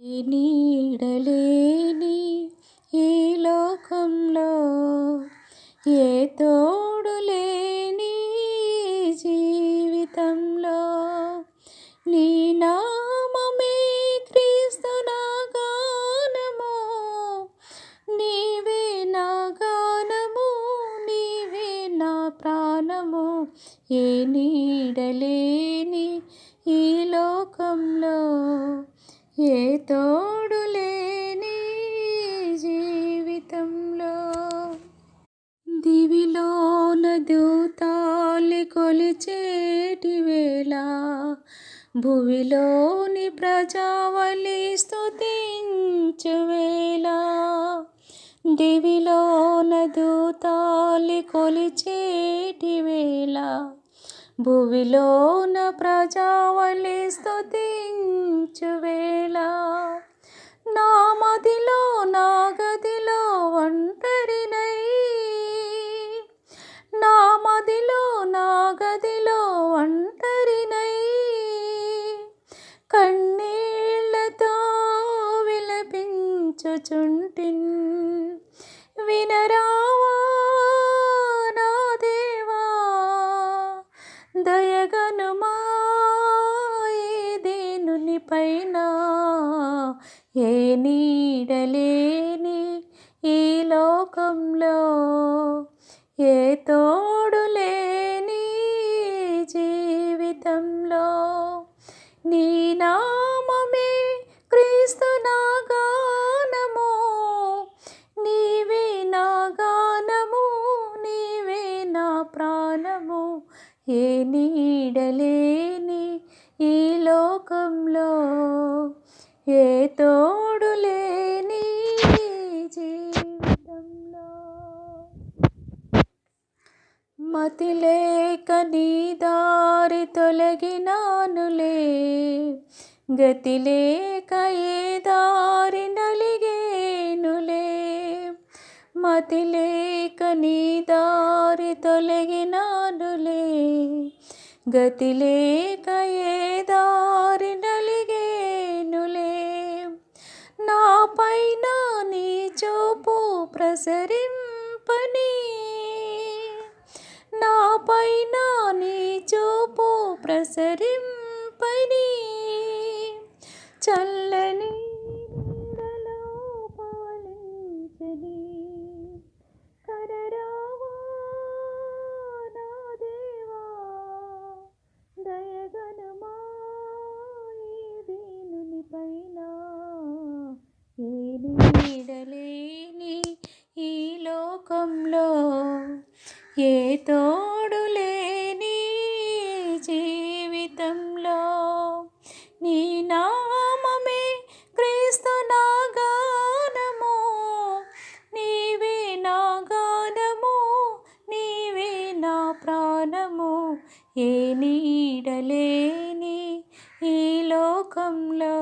నీడలేని ఈ లోకంలో ఏ తోడు లేని జీవితంలో నీ నామమే క్రీస్తు నా గానము నీవే నా గానము నీవే నా ప్రాణము. ఏ నీడలేని ఈ లోకంలో ఏ తోడు లేని జీవితంలో దివిలోన దూతాలి కొలిచేటి వేళ భువిలోని ప్రజావలి స్తుతించువేళ. దివిలోన దూతాలి కొలిచేటి వేళ భువిలోన ప్రజావళి స్తుతించు వేళ. నా మదిలో నా గదిలో ఒంటరినై. నా మదిలో నా గదిలో ఒంటరినై. కన్నీళ్ళతో విలపించుచుంటిన్. పైన ఏ నీడలేని ఈ లోకంలో ఏ తోడు ఈ లోకంలో ఏ తోడు లేని జీవితంలో? మతి లేక నీ దారి తొలగినానులే. గతి లేక ఏ దారి నలిగేనులే. మతి లేక నీ దారి తొలగినా గతి లేక ఏ దారి నలిగేనులే? నా పైన నీ చూపు ప్రసరిం తోడు లేని జీవితంలో నీ నామమే క్రీస్తు నాగానము. నీవే నాగానము నీవే నా ప్రాణము. ఏ నీడలేని ఈ లోకంలో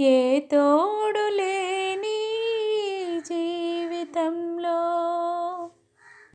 ఏ తో